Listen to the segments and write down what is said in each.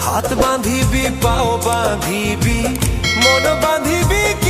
হাত বাঁধিবি পাও বাঁধিবি মন বাঁধিবি কি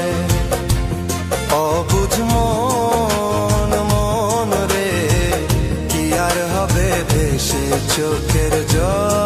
চোখের জলে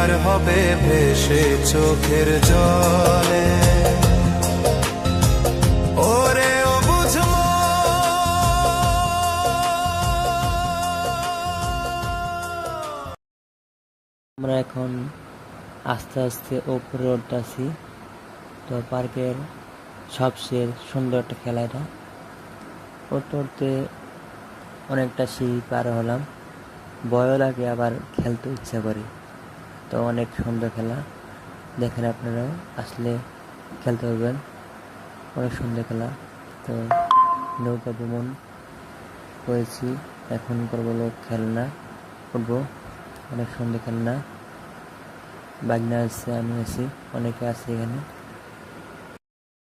আর হবে ভেসে চোখের জলে। আমরা এখন আস্তে আস্তে ওপরে উঠতেছি তো পার্কের সবচেয়ে সুন্দর একটা খেলা এটা। উঠতে উঠতে অনেকটা সিঁড়ি পার হলাম, ভয়ও লাগে আবার খেলতে ইচ্ছা করে। তো অনেক সুন্দর খেলা। দেখেন আপনারাও আসলে খেলতে পারবেন। অনেক সুন্দর খেলা। তো নৌকা ভ্রমণ করেছি। এখন করব খেলনা করব অনেক সুন্দর খেলনা। বাগনা আছে, আমি আছি। অনেকে আছে এখানে।